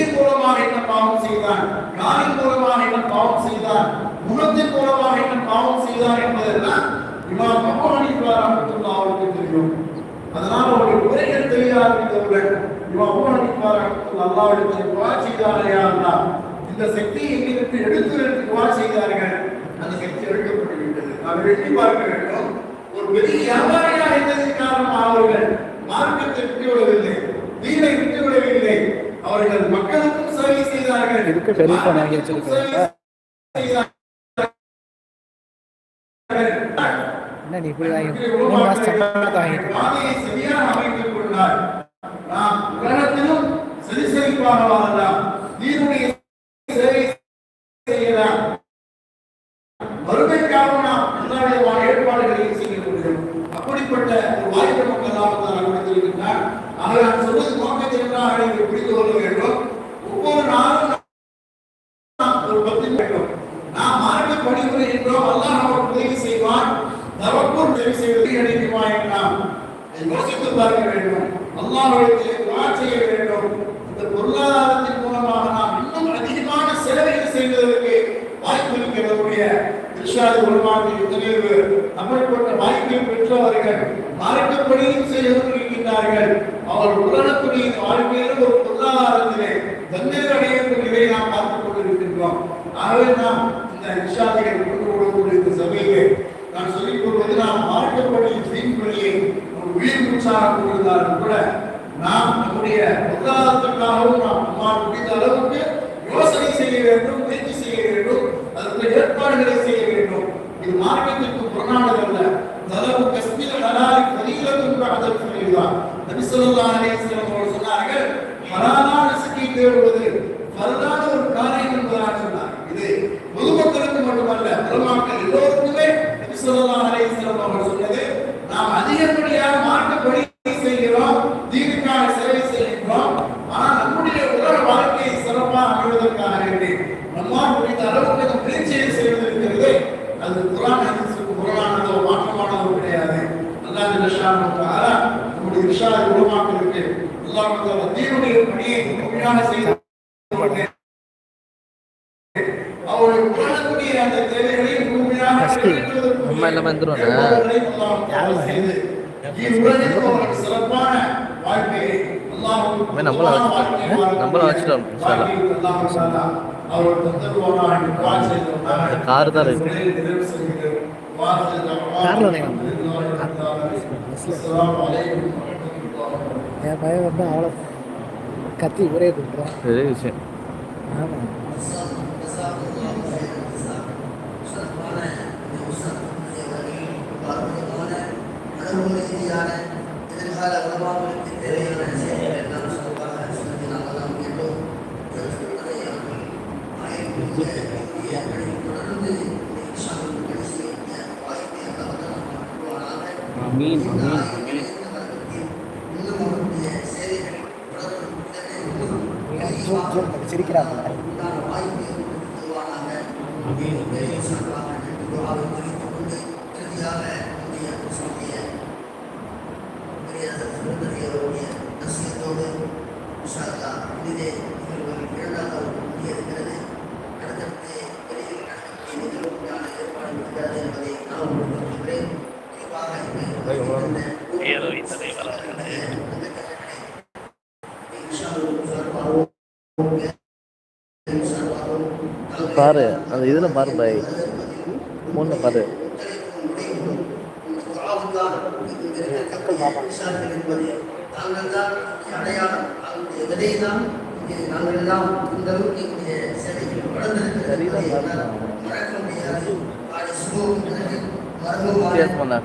கையின் மூலமாக என்ன பாவம் செய்தான்? காலின் மூலமாக என்ன பாவம் செய்தான்? முகத்தின் மூலமாக என்ன பாவம் செய்தான் என்பதெல்லாம் இமாம் அபு ஹனீஃபா ரஹ்மத்துல்லாஹி அவருக்கு தெரியும். அதனால அவருடைய உரைகள் தெரிய ஆரம்பித்தவுடன் இமாம் அபு ஹனீஃபா ரஹ்மத்துல்லாஹி அல்லாஹ்விடத்தில் துஆ செய்தாரே அல்லாஹ். இந்த சக்தி எங்களுக்கு எடுத்து துவா செய்தார்கள். அந்த சக்தி எடுக்கப்பட்டுவிட்டது நாம் வெற்றி பார்க்க வேண்டும். ஒரு பெரிய வியாபாரியாக இருந்ததன் காரணமாக அவர்கள் மார்க்கத்தை விட்டுவிடவில்லை தீனை விட்டுவிடவில்லை. அவர்கள் மக்களுக்கும் சேவை செய்தார்கள் இதுக்கு வச்சிருக்காங்க. செய்தார்கள். என்ன நீ இப்படி வாங்கி மூணு மாசம் சம்பளத்தை வாங்கிட்டு பாதையை சரியாக அமைத்துக் கொண்டால் நாம் உலகத்திலும் சரி செழிப்பாக வாழலாம் தீனுடைய சேவை செய்யலாம். வறுமைக்காக நாம் எல்லாவிதமான ஏற்பாடுகளையும் செய்ய முடியும் அப்படிப்பட்ட ஒரு வாய்ப்பு மக்களாக தான் கொடுத்திருக்கின்றார் ஆனால் நான் சொல்வது நோக்கத்தை நீங்கள் புரிந்து கொள்ள வேண்டும் ஒவ்வொரு நாளும் நாம் ஒரு பத்து வேண்டும் நாம் மார்க்க பணிபுரிகின்றோம் அல்லாஹ் நமக்கு உதவி செய்வான் நமக்கும் உதவி செய்வது அடைக்குமா என்றால் யோசித்து பார்க்க வேண்டும் அல்லாஹ்விடத்திலே துஆ செய்ய வேண்டும் இந்த பொருளாதாரத்தின் மூலமாக நாம் இன்னும் அதிகமான செலவுகள் செய்வதற்கு வாய்ப்பு இருக்கிறவருடைய இர்ஷாது உலமாக்கள் எத்தனையோ பேர் அப்படிப்பட்ட வாய்ப்பை பெற்றவர்கள் மார்க்கப்படியும் செய்து கொண்டிருக்கின்றார்கள் அவர் உலகத்துடைய வாழ்க்கையில் ஒரு பொருளாதாரத்திலே தண்ணீர் அடையக்கூடியதை நாம் பார்த்துக் கொண்டிருக்கின்றோம் ஆகவே நாம் இந்த இர்ஷாதிகள் கொண்டு வரக்கூடிய இந்த சபையிலே நான் சொல்லிக் கொள்வது நாம் மார்க்கப்படி தீன்படியை ஒரு உயிர் மூச்சாக கூட நாம் நம்முடைய பொருளாதாரத்திற்காகவும் நாம் நம்மால் முடிந்த அளவுக்கு யோசனை செய்ய வேண்டும் முயற்சி செய்ய வேண்டும் அதற்கு ஏற்பாடுகளை செய்ய வேண்டும். இது மார்க்கத்திற்கு புறநானது அல்ல. தலவு கஸ்மில் ஹலாலி ஃபதீலத்துன் பஅதல் ஃபரீதா நபி ஸல்லல்லாஹு அலைஹி அவர்கள் சொன்னார்கள் ஹலாலான ரிஸ்கை தேடுவது ஃபர்தான ஒரு காரியம் என்பதாக சொன்னார். இது பொதுமக்களுக்கு மட்டுமல்ல உலமாக்கள் எல்லோருக்குமே நபி ஸல்லல்லாஹு அலைஹி வஸல்லம் அவர்கள் சொன்னது நாம் அதிகப்படியாக மார்க்கப்படி செய்கிறோம். தீனுக்காக சேவை செய்கின்றோம் ஆனால் நம்முடைய உலக வாழ்க்கையை சிறப்பாக அமைவதற்காக வேண்டி நம்மால் முடிந்த அளவுக்கு இந்த முயற்சியை செய்வது இருக்கிறது அது குரான் ஹதீஸுக்கு புறமானதோ மாற்றமானதோ கிடையாது. அல்லாஹ் ஜல்லஷானு நம்முடைய இர்ஷாத் உலமாக்களுக்கு அல்லாஹ் தஆலா தீனுடைய பணியை முழுமையான செய்து வாழ்க்கையை அல்லாஹ் அவன் நம்மள. நம்மள இந்த கார் தான் இருக்கு. கார்ல என் பையன் வந்து அவ்வளோ கத்தி ஒரே கொடுக்குறான் பெரிய விஷயம். ஆமாம் எதிர்கால உலமாக்களுக்கு தேவையான செயல்கள் எல்லாம் சிறப்பாக சொல்லி நாங்கள் கேட்டோம் தொடர்ந்து மீன் மீன் ஜூம் ஜூம் பாரு அந்த இதில் பாரு பாய். பொண்ணு பாரு. தாங்கள்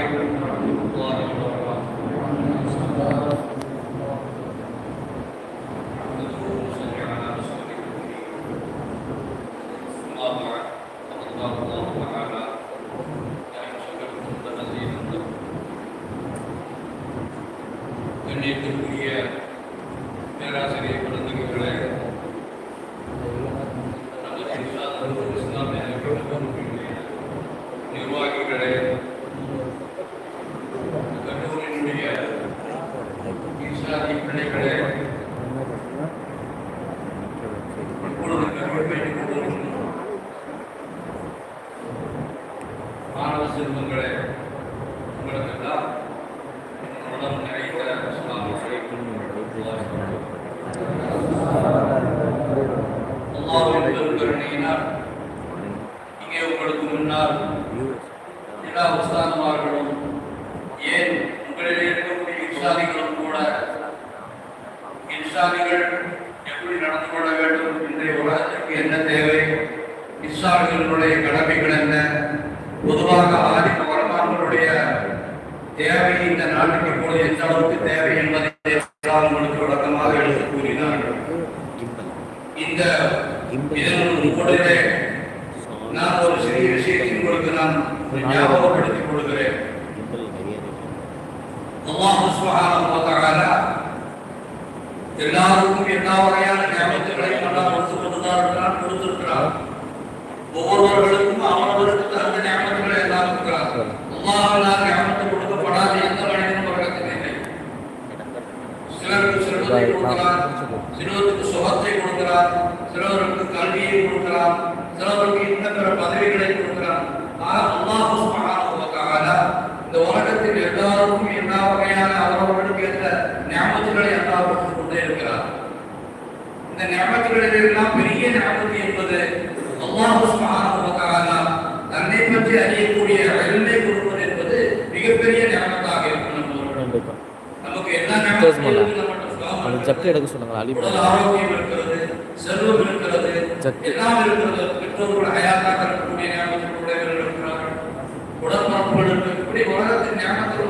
இங்கே உங்களுக்கு முன்னால் எல்லா உஸ்தாதுமார்களும் ஏன் உங்களிலே இருக்கக்கூடிய இன்சாதிகளும் கூட இன்சாதிகள் எப்படி நடந்து கொள்ள வேண்டும்? இன்றைய உலகத்திற்கு என்ன தேவை? இன்சாதிகளுடைய கடமைகள் என்ன? பொதுவாக ஆதிக்க வரலாறுகளுடைய தேவை இந்த நாட்டுக்கு இப்பொழுது எந்த அளவுக்கு தேவை என்பதை உங்களுக்கு விளக்கமாக எடுத்து கூறினார்கள் இந்த இதன் நான் ஒரு சிறிய விஷயத்தை உங்களுக்கு நான் ஞாபகப்படுத்திக் கொள்கிறேன். அல்லாஹ் வ தஆலா எல்லாருக்கும் எல்லா வகையான ஞாபகங்களையும் அல்லாஹ் கொடுத்து கொடுத்திருக்கிறார். ஒவ்வொருவர்களுக்கும் அவரவருக்கு தகுந்த ஞாபகங்களை எல்லாம் இருக்கிறார் அல்லாஹால் ஞாபகத்தை கொடுக்கப்படாத எந்த மனிதனும் உலகத்தில் இல்லை. சிலருக்கு செல்வத்தை கொடுக்கிறார் சிலருக்கு சுகத்தை கொடுக்கிறார் சிலருக்கு கல்வியை கொடுக்கிறார். சிலருக்கு இன்ன பிற பதவிகளை தஆலா இந்த உலகத்தில் எல்லாருக்கும் எல்லா வகையான அவரவர்களுக்கு ஏற்ற ஞாபகங்களை அல்லாஹ் கொடுத்து கொண்டே இருக்கிறார். இந்த ஞாபகங்களில் எல்லாம் பெரிய ஞாபகம் என்பது அல்லாஹ் தன்னை பற்றி அறியக்கூடிய அறிவை கொடுப்பது என்பது மிகப்பெரிய ஞாபகமாக இருக்கும் நமக்கு எல்லா நமக்கு ஜக்கு எடுக்க சொன்னாங்க அலி ஆரோக்கியம் இருக்கிறது செல்வம் இருக்கிறது சக்தி. பெற்றோர்கள் அயாத்தாக இருக்கக்கூடிய உடற்பரப்புகள் இப்படி உலகத்தின் ஞாபகத்தில்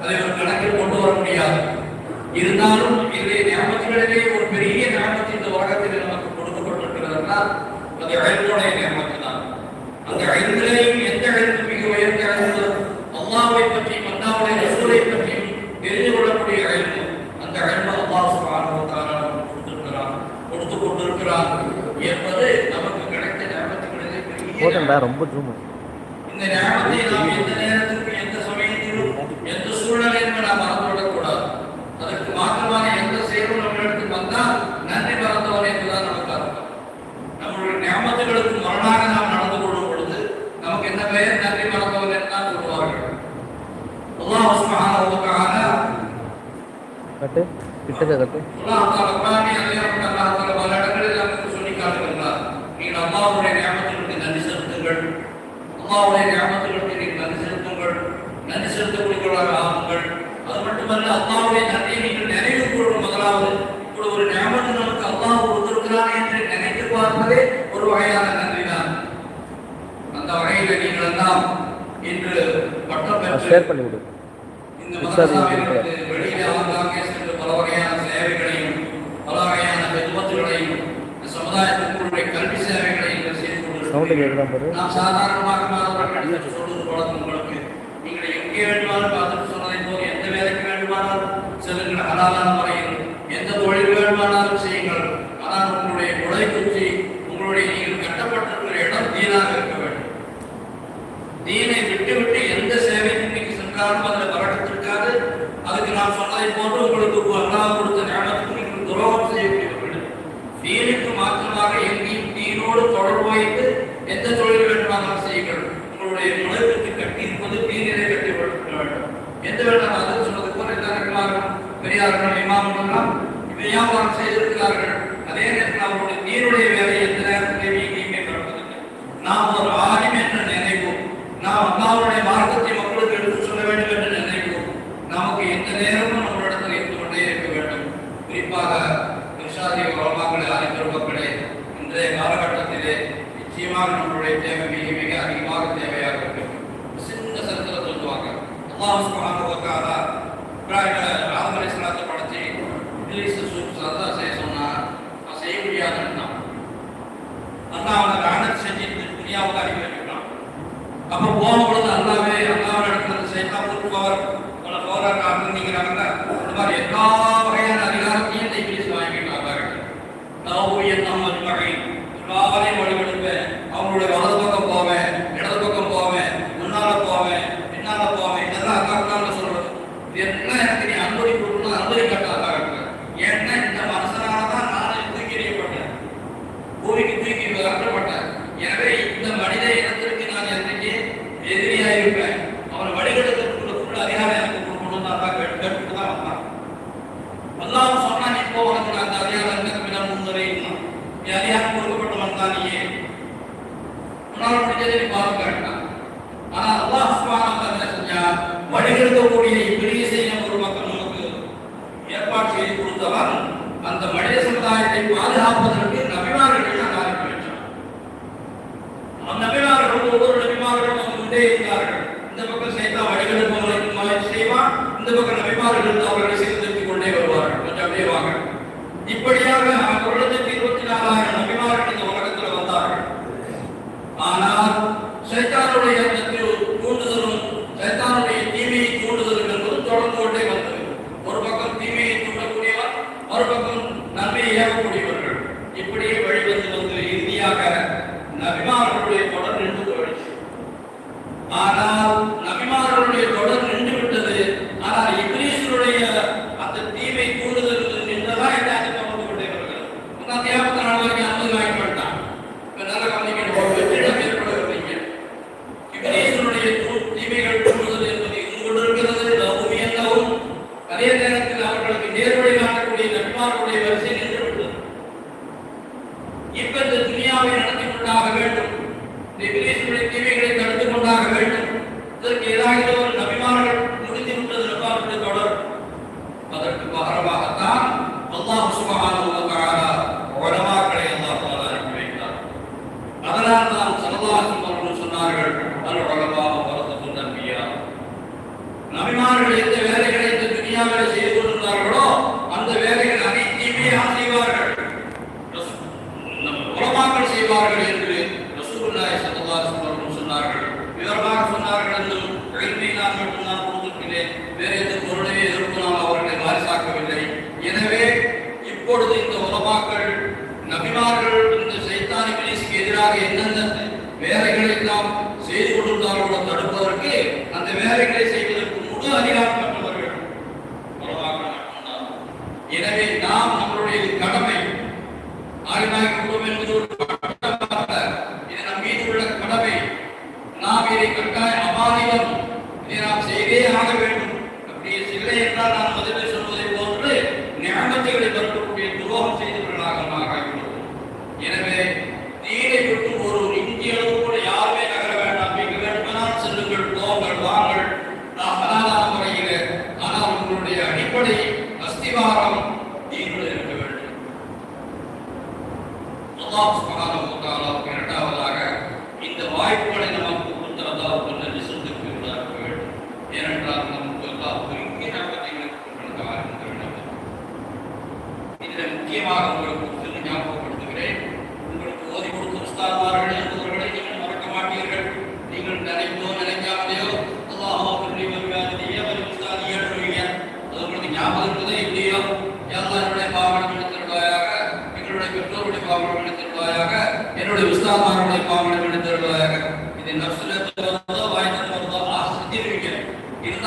அதை ஒரு கணக்கில் கொண்டு வர முடியாது இருந்தாலும் இதை ஞாபகங்களிலே ஒரு பெரிய ஞாபகத்தை இந்த உலகத்தில் நமக்கு கொடுக்கப்பட்டிருக்கிறதுனா அது தான் அந்த ஐந்திலையும் எந்த ஐந்து மிக உயர்ந்த ஐந்து அல்லாவை பற்றி அல்லாவுடைய ரசூலை பற்றி தெரிந்து கொள்ளக்கூடிய ஐந்து அந்த ஐந்து அல்லாஹ் சுப்ஹானஹு வ தஆலா நமக்கு கொடுத்திருக்கிறான் கொடுத்து கொண்டிருக்கிறான் என்பது நமக்கு கிடைத்த ஞாபகங்களிலே போட்டேன்டா ரொம்ப ஜூம் இந்த நாம் எந்த நேரத்திலும் எந்த சமயத்திலும் எந்த சூழ்நிலையிலும் நாம் அதற்கு மாற்றமான எந்த செயலும் நம்மிடத்தில் வந்தால் நன்றி மறந்தவன் என்றுதான் நமக்கு அர்த்தம். நம்முடைய ஞாபகங்களுக்கு மரணாக நாம் நடந்து கொள்ளும் பொழுது நமக்கு என்ன பெயர்? நன்றி மறந்தவன் என்று தான் சொல்லுவார்கள். அல்லாஹ் சுப்ஹானஹு வ தஆலா கட்டு கிட்டக்க கட்டு அல்லாஹ் தஆலா குர்ஆனில் அல்லாஹ் அல்லாஹ் தஆலா பல இடங்களில் நமக்கு சொல்லி காட்டுகின்றார் நீங்கள் அல்லாஹ்வுடைய ஞாபகத்திற்கு நன்றி செலுத்துங்கள் அல்லாஹ்வுடைய ஞாபகத்திற்கு நீங்கள் நன்றி செலுத்துங்கள் நன்றி செலுத்தக்கூடியவர்களாக ஆகுங்கள் அது மட்டுமல்ல அல்லாஹ்வுடைய நன்றியை நீங்கள் நினைவு கூறும் முதலாவது இப்படி ஒரு ஞாபகம் நமக்கு அல்லாஹ் கொடுத்திருக்கிறான் என்று நினைத்து பார்ப்பதே ஒரு வகையான நன்றி தான் அந்த வகையில் நீங்கள் எல்லாம் இன்று பட்டம் ஷேர் பெற்று பண்ணி விடு இந்த விசாரி மதரசாவிலிருந்து வெளியிலே ஆங்காங்கே சென்று பல வகையான சேவைகளையும் பல வகையான பெருமத்துகளையும் இந்த சமுதாயத்திற்குரிய கல்வி சேவைகளை நீங்கள் செய்து சவுண்டு கேட்குதான் பாரு? நீருக்கு மாற்றமாக எங்கேயும் நீரோடு தொடர்பு வைத்து எந்த தொழில் வேண்டுமானாலும் செய்யுங்கள். உங்களுடைய உலகத்துக்கு கட்டி இருப்பது நீரிலே கட்டி வேண்டும். எந்த வேண்டாம் அது சொன்னது போல எல்லாருக்களாக பெரியார்கள் இமாமங்கள்லாம் வியாபாரம் செய்திருக்கிறார்கள். அதே நேரத்தில் அவருடைய நீருடைய வேலை அப்புறம் போன பொழுது அல்லாவே அல்லாவோட இடத்துல சேர்த்தா ஒரு பவர் பல பவராக ஆரம்பிக்கிறாங்கன்னா மாதிரி எல்லா வகையான அதிகாரத்தையும் தைப்பிலேயே வாங்கிட்டு வந்தார்கள். நாவும் என்ன அஜ்மகை எல்லாரையும் நிறையாக கொடுக்கப்பட்டவன் தான் நீ உன்னால் முடிஞ்சதை நீ பார்த்து கேட்டான் ஆனால் அல்லாஹ் சுபானாக என்ன செஞ்சா வழிகெடுக்கக்கூடிய பெரிய செய்யும் ஒரு மக்கள் நமக்கு ஏற்பாடு செய்து கொடுத்தவன் அந்த மனித சமுதாயத்தை பாதுகாப்பதற்கு சகோதரர்களே ரசூலுல்லாஹி ஸல்லல்லாஹு அலைஹி வஸல்லம் சொன்னார்கள் விவரமாக சொன்னார்கள் என்று எழுதி நான் மட்டும் நான் கொடுத்திருக்கிறேன். வேறு எந்த பொருளையும் எதிர்ப்பு அவர்களை வாரிசாக்கவில்லை எனவே இப்பொழுது இந்த உலமாக்கள் நபிமார்கள் இந்த சைத்தானி பிரிசுக்கு எதிராக என்னென்ன வேலைகளை நாம் செய்து கொண்டிருந்தார்களோ தடுப்பதற்கு அந்த வேலைகளை செய்வதற்கு முழு அதிகாரம் Viene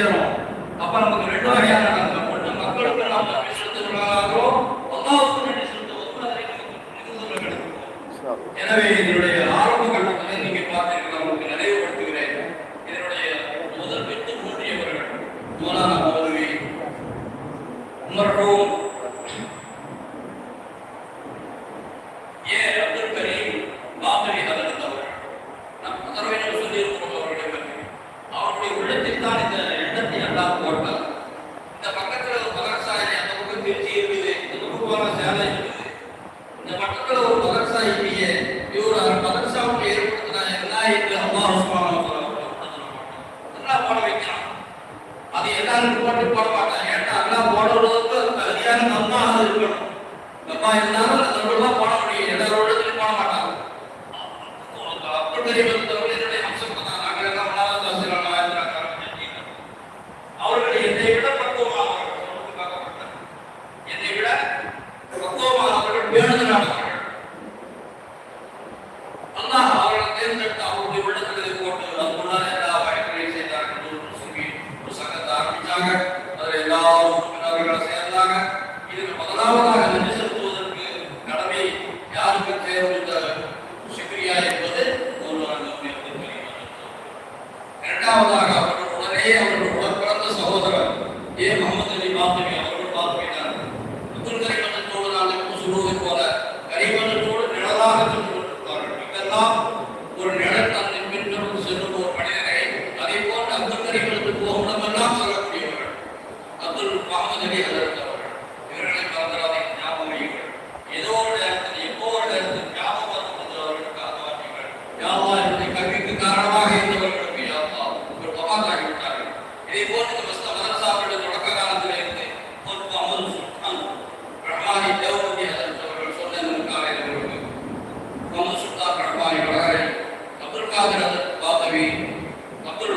நன்றி அப்ப நமக்கு ரெண்டு வகையான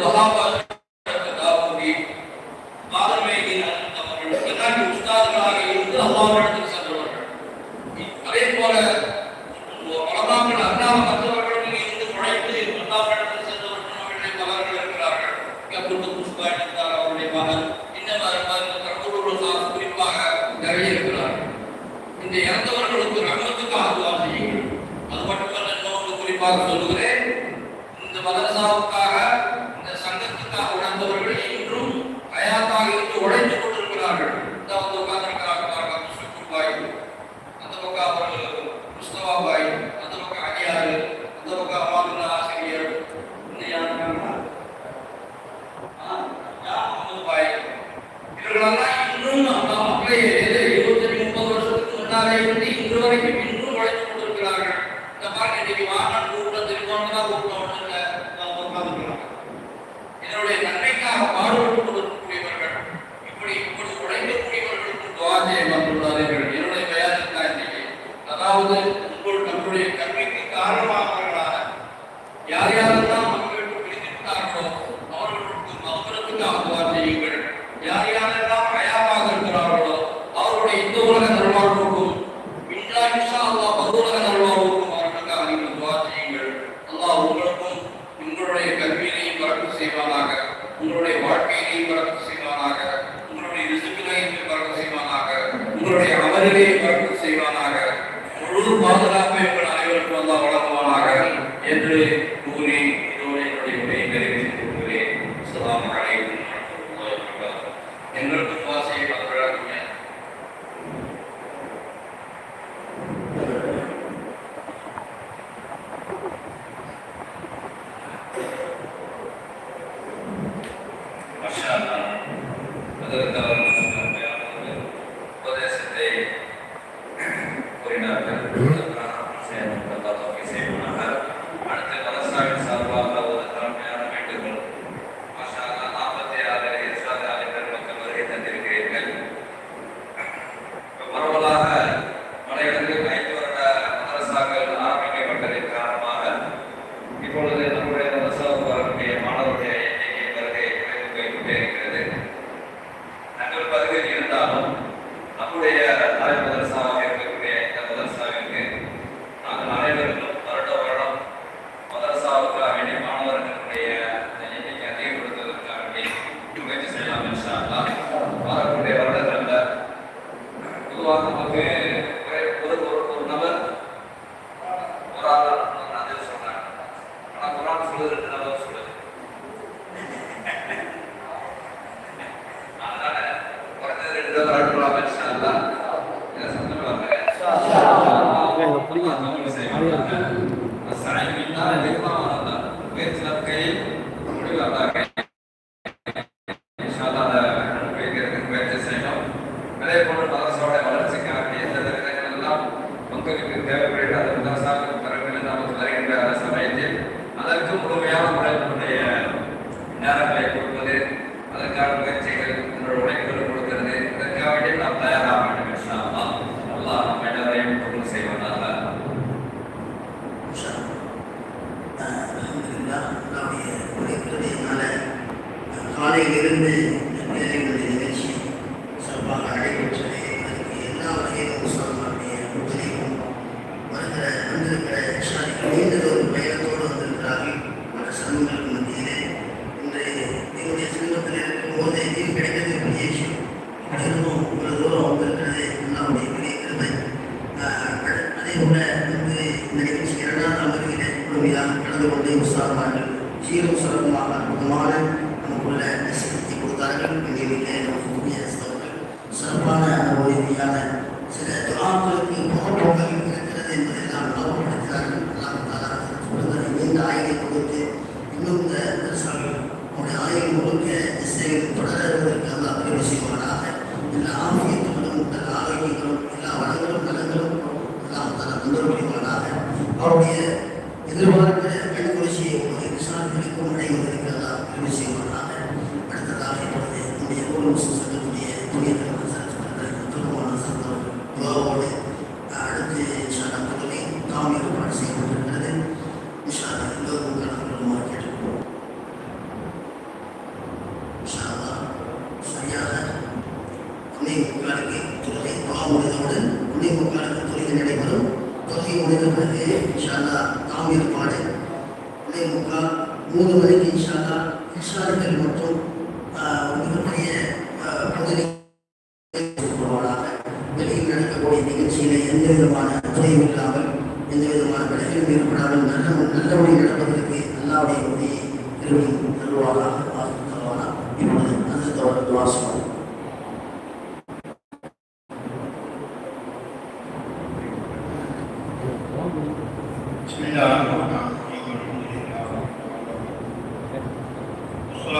老大我告诉你 உங்களுடைய அமலிலையும் பறக்க செய்வானாக. முழு பாதுகாப்பு அதற்கு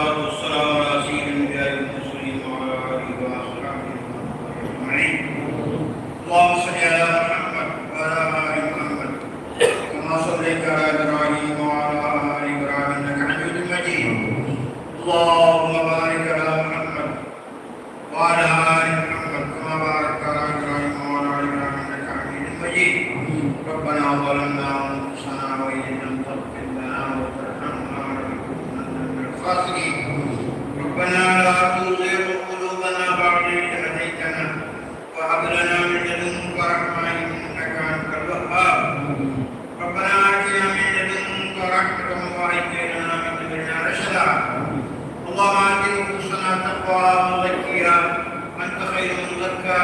والصلاة Kaya, manta kayo ng ulat ka,